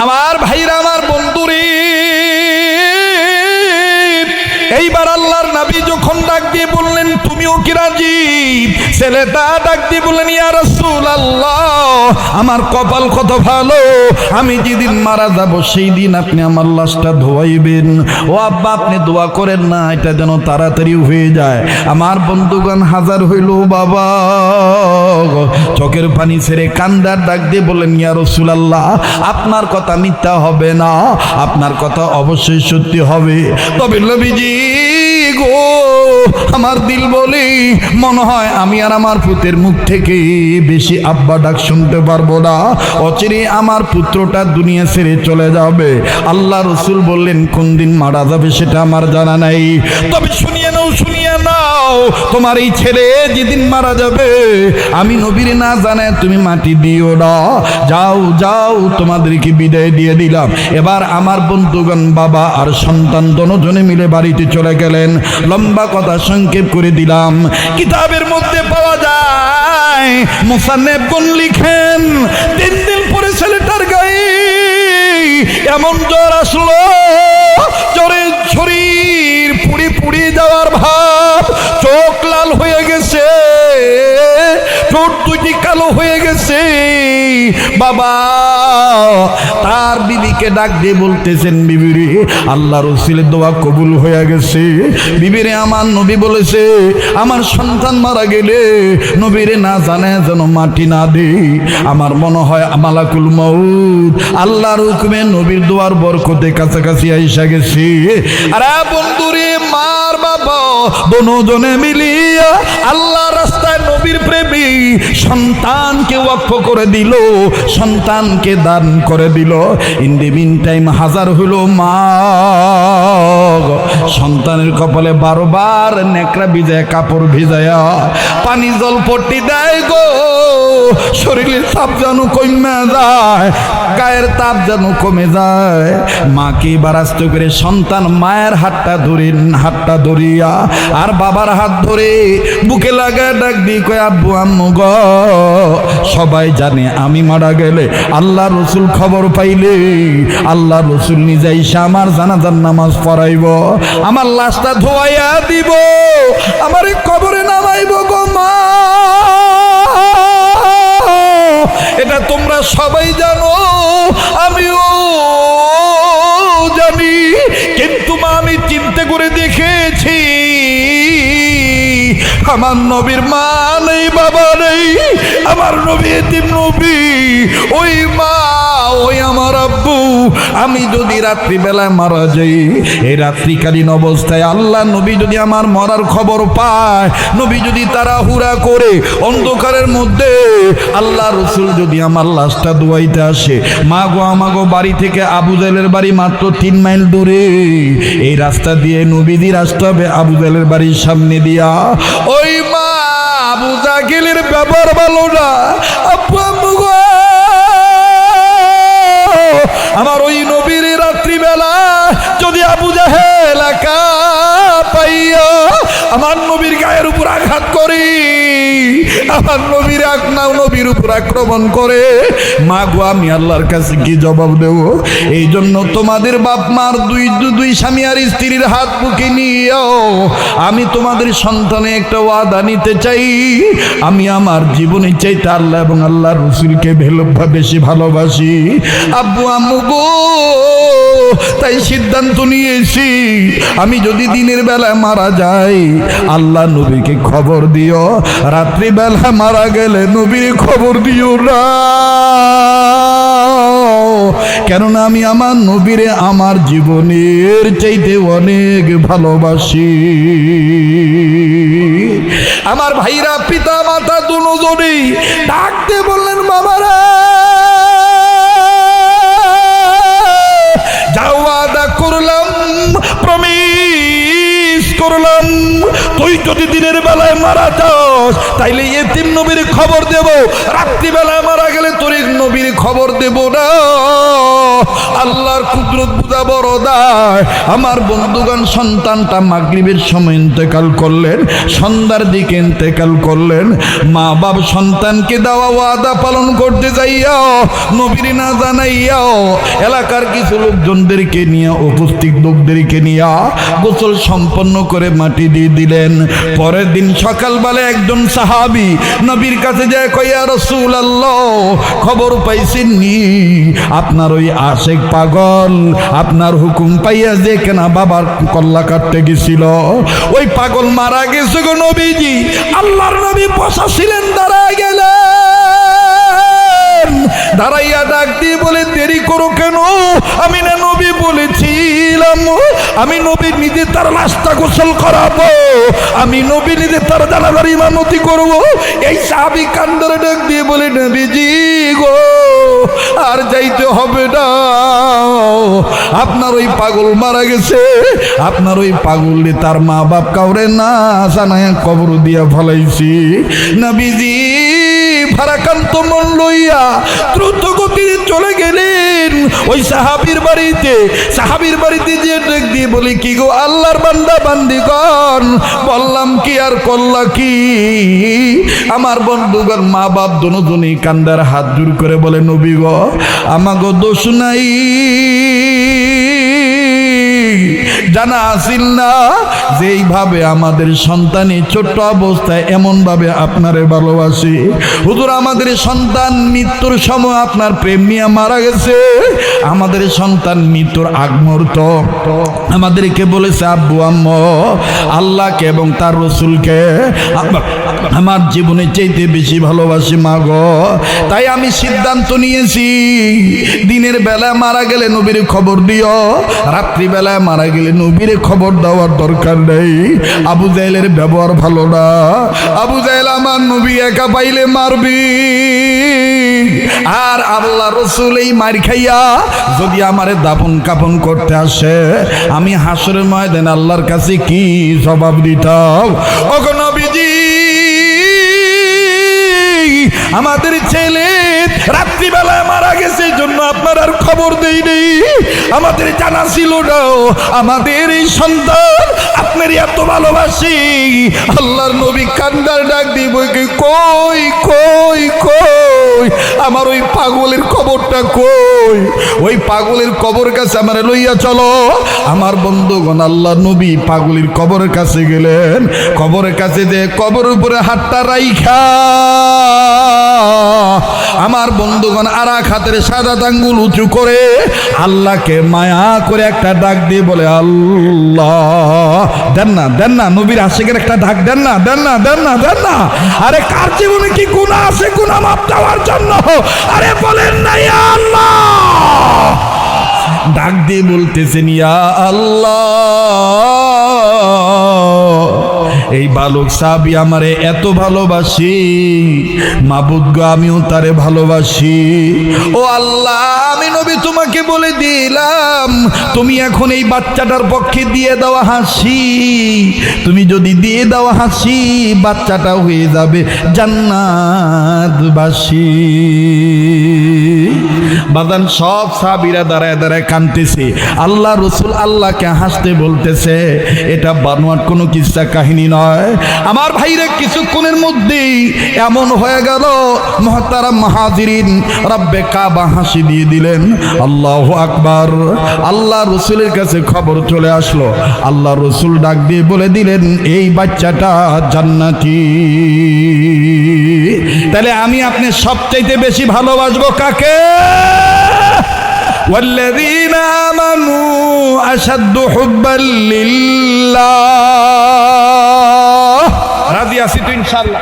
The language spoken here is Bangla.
আমার ভাইরা তুমিও কি রাজি? ছেলেটা ডাক দিয়ে বললেন, ইয়া রাসূল আল্লাহ আমার কপাল কত ভালো? আমি যেদিন মারা যাব, সেই দিন আপনি আমার লাশটা ধোয়াইবেন। ও আব্বা, আপনি দোয়া করেন না, এটা যেন তাড়াতাড়ি হয়ে যায়। আমার বন্ধুগণ হাজার হইল বাবা। চোখের পানি ছেড়ে কান্দার ডাক দিয়ে বললেন, ইয়া রাসূল আপনার কথা মিথ্যা হবে না, আপনার কথা অবশ্যই সত্যি হবে। তবে নবীজি গো, আমার দিল বলে, মনে হয় আমি আর আমার পুতের মুখ থেকে বেশি আব্বা ডাক শুনতে পারব না। অচিরে আমার পুত্রটা দুনিয়া ছেড়ে চলে যাবে। আল্লাহ রসুল বললেন কোন দিন মারা যাবে সেটা আমার জানা নাই। তবে শুনিয়ে নাও, শুনিয়ে তোমার এই ছেলে যেদিন মারা যাবে, আমি নবীর না জানে তুমি মাটি দিও না। যাও যাও, তোমাদেরকে বিদায় দিয়ে দিলাম। এবার আমার বন্ধুগণ, বাবা আর সন্তান দনজনে মিলে বাড়িতে চলে গেলেন। লম্বা কথা সংক্ষেপ করে দিলাম। কিতাবের মধ্যে পাওয়া যায় মুসান্নেবগণ লিখেন, তিন দিন পরে ছেলেটার গায়ে এমন জ্বর আসলো, জ্বরে শরীর পুড়ি পুড়ি যাওয়ার ভাব চোখ লাল হয়ে গেছে। ঠোঁট দুটি কালো হয়ে গেছে। বাবা, তার বিবিকে ডাক দিয়ে বলতেছেন, বিবিরে আল্লাহ রসিলের দোয়া কবুল হয়ে গেছে। বিবিরে, আমার নবী বলেছে, আমার সন্তান মারা গেলে নবীরে না জানে যেন মাটি না দে আমার মনে হয় মালাকুল মউদ আল্লাহর হুকুমে নবীর দোয়ার বরকতে কাছাকাছি আইসা গেছে। আরে বন্ধুরে, মার বাবা দনোজনে মিলিয়া আল্লাহ রাস্তায় নবীর প্রেমী সন্তানকে ওয়াক্ফ করে দিল, সন্তানকে দান করে দিল। ইন দি মিন টাইম হাজার হইল মা। সন্তানের কপালে বারবার নেকড়া ভিজায়, কাপড় ভিজায়া, পানি জল পট্টি দেয় গো। শরীরের তাপ যেন কমে যায়, গায়ের তাপ যেন কমে যায়। মাকে এবার আস্তে করে সন্তান মায়ের হাতটা ধরে, হাতটা ধরিয়া আর বাবার হাত ধরে বুকে লাগায় ডাক দি কয়, আব্বু, আম্মু গ, সবাই জানে আমি মারা গেলে আল্লাহ রসুল খবর পাইলে, আল্লাহ রসুল নিজে আমার জানাজার নামাজ পড়াইব, আমার লাশটা ধোয়াইয়া দিব, আমার কবরে নামাইব গো মা। তোমরা সবাই জানো, আমিও জানি, কিন্তু মা, আমি চিন্তা করে দেখেছি, আমার নবীর মা নেই, বাবা নেই, আমার নবী এতিম নবী ওই মা ওই আমার আব্বু। আমি যদি রাত্রিবেলায় মারা যাই, এই রাত্রিকালীন অবস্থায় আল্লাহ নবী যদি আমার মরার খবর পায়, নবী যদি তারা হুরা করে অন্ধকারের মধ্যে আল্লাহ রসুল যদি আমার লাশটা দুয়াইতে আসে, মা গো আমাগো বাড়ি থেকে আবু জালের বাড়ি মাত্র তিন মাইল দূরে। এই রাস্তা দিয়ে নবীদির আসতে হবে আবু জালের বাড়ির সামনে দিয়া। ওই মা, আবু জাগিলের ব্যাপার ভালো না। একা পাইয়া আমার নবীর গায়ের উপর আঘাত করি। আমার নবীর আকনাও নবীর উপর আক্রমণ করে। মা গো আমি আল্লাহর কাছে কি জবাব দেব? এই জন্য তোমাদের বাপ মার দুই দুই স্বামী আর স্ত্রীর হাত বুকে নিয়েও আমি তোমাদের সন্তানে একটা ওয়াদা নিতে চাই। আমি আমার জীবনে চাইতে আল্লাহ এবং আল্লাহ রসুলকে ভেলো বেশি ভালোবাসি। আব্বু, আম্মু গো, তাই সিদ্ধান্ত নিয়েছি। আমি যদি দিনের বেলায় মারা যাই, আল্লাহ নবীকে খবর দিও। রাত্রিবেলা মারা গেলে নবী খবর দিও না। কেননা আমি আমার নবীরে আমার জীবনের চাইতে অনেক ভালোবাসি। আমার ভাইরা পিতা মাতা দুজনেই ডাকতে বললেন, বাবারা যদি দিনের বেলায় মারা যাস, তাইলে এতিম নবীর খবর দেব। রাত্রিবেলায় মারা গেলে তোর নবীর খবর দেব না। আল্লাহর কুদরত বুঝা বড় দায়। আমার বন্ধুগণ সন্তানটা মাগরিবের সময় ইন্তেকাল করলেন, সন্ধ্যার দিকে ইন্তেকাল করলেন। মা বাপ সন্তানকে দেওয়া ওয়াদা পালন করতে যাইয়াও নবীর না জানাইয়াও এলাকার কিছু লোকজনদেরকে নিয়ে, উপস্থিত লোকদেরকে নিয়ে গোসল সম্পন্ন করে মাটি দিয়ে দিলেন। পরের দিন সকালবেলা একজন সাহাবি নবীর কাছে যায় কইয়া রসুল আল্লাহ খবর পাইছেন নি আপনার ওই আশেক পাগল, আপনার হুকুম পাইয়া যে কেনা বাবার কল্লা কাটতে গেছিল। ওই পাগল মারা গেছে গো নবীজি, আল্লাহর নবী বসা ছিলেন দাঁড়ায় গেলেন। দাঁড়াইয়া ডাক দিয়ে বলে, দেরি করো কেন? আমি না নবী বলেছিলাম। আমি নবী নিজে তার লাশটা গোসল করাবো। আমি নবী নিজে তার জানাজার ইমামতি করব। এই সাহাবি কান্দরে ডাক দিয়ে বলে, নবীজি গো, আর যাইতে হবে না। আপনার ওই পাগল মারা গেছে। আপনার ওই পাগল তার মা বাপ কাউরে না জানায় কবর দিয়া ফলাইছি। নবীজি ফারাকান্ত মন লইয়া দ্রুত গতিতে চলে গেলেন। ওই সাহাবির বাড়িতে সাহাবির বাড়িতে যে ডেক দিয়ে বলি, কি গো আল্লাহর বান্দা, বান্দিগণ, বললাম কি আর করলা কি? আমার বন্ধুগণ মা বাপ দুজনই কান্দার হাত জোর করে বলে, নবী গো, আমাগো দোষ নাই। জানা আসিল না, যেইভাবে আমাদের সন্তানই ছোট্ট অবস্থায় এমনভাবে আপনারে ভালোবাসি। হুজুর, আমাদের সন্তান মৃত্যুর সময় আপনার প্রেম নিয়ে মারা গেছে। আমাদের সন্তান মৃত্যুর আগ আমাদেরকে বলেছে, আব্বু, আম্ম, আল্লাহকে এবং তার রসুলকে আমার জীবনে চাইতে বেশি ভালোবাসি মা গো। তাই আমি সিদ্ধান্ত নিয়েছি, দিনের বেলায় মারা গেলে নবীর খবর দিও, রাত্রিবেলায় মারা গেলে নবীর খবর দেওয়ার দরকার নেই। আবু জাইলের ব্যবহার ভালো না। আবু জাইল আমার নবী একা পাইলে মারবি। আর আল্লাহ রসুল এই মার খাইয়া যদি আমারে দাপন কাপন করতে আসে, আমি হাসরের ময়দান আল্লাহর কাছে কি জবাব দিতাম? ওগো নবীজি, আমাদের ছেলে রাত্রিবেলায় মারা গেছে জন্য আপনার আর খবর দেই নেই। আমাদের জানা ছিল না, আমাদের এই সন্তান আপনার এত ভালোবাসি। আল্লাহর নবী কান্দার ডাক দিব কই কই কই? আমার ওই পাগলের খবরটা কই? ওই পাগলের কবর কাছে আমার লইয়া চলো। আমার বন্ধুগণ আল্লাহ নবী পাগলের কবরের কাছে গেলেন। কবরের কাছে যে কবর উপরে হাতটা রাইখা। আমার বন্ধুগণ আর হাতের সাদা আঙ্গুল উঁচু করে আল্লাহকে মায়া করে একটা ডাক দিয়ে বলে, আল্লাহ, দেন না দেন না, নবীর আশেকের একটা ডাক, দেন না দেন না দেন না দেন না। আরে কার জীবনে কি গুণা আছে? গুণা মাপ দেওয়ার জন্য। আরে বলেন না, ইয়া আল্লাহ। ডাক দিয়ে বলতেছেন, ইয়া আল্লাহ। এই বালক সাবি আমারে এত ভালোবাসি। মাবুদ গো, আমিও তারে ভালোবাসি। ও আল্লাহ, আমি নবী তোমাকে বলে দিলাম, তুমি এখন এই বাচ্চাটার পক্ষে দিয়ে দেওয়া হাসি। তুমি যদি দিয়ে দেওয়া হাসি, বাচ্চাটা হয়ে যাবে জান্নাতবাসী। বাদান সব সাবিরা দাঁড়ায় দাঁড়ায় কানতেছে আল্লাহ রসুল আল্লাহকে হাসতে বলতেছে, এটা বানোয়াট কোনো কিস্সা কাহিনী নয়। আমার ভাইরে কিছুক্ষণের মধ্যেই এমন হয়ে গেল মহতারা মাহাজিরিন রব্বে কাবা হাসি দিয়ে দিলেন। আল্লাহ আকবার। আল্লাহ রসুলের কাছে খবর চলে আসলো। আল্লাহ রসুল ডাক দিয়ে বলে দিলেন, এই বাচ্চাটা জান্নাতি। তাহলে আমি আপনি সবচাইতে বেশি ভালোবাসবো কাকে? والذين آمنوا أشد حبا لله راضي أسيتو إن شاء الله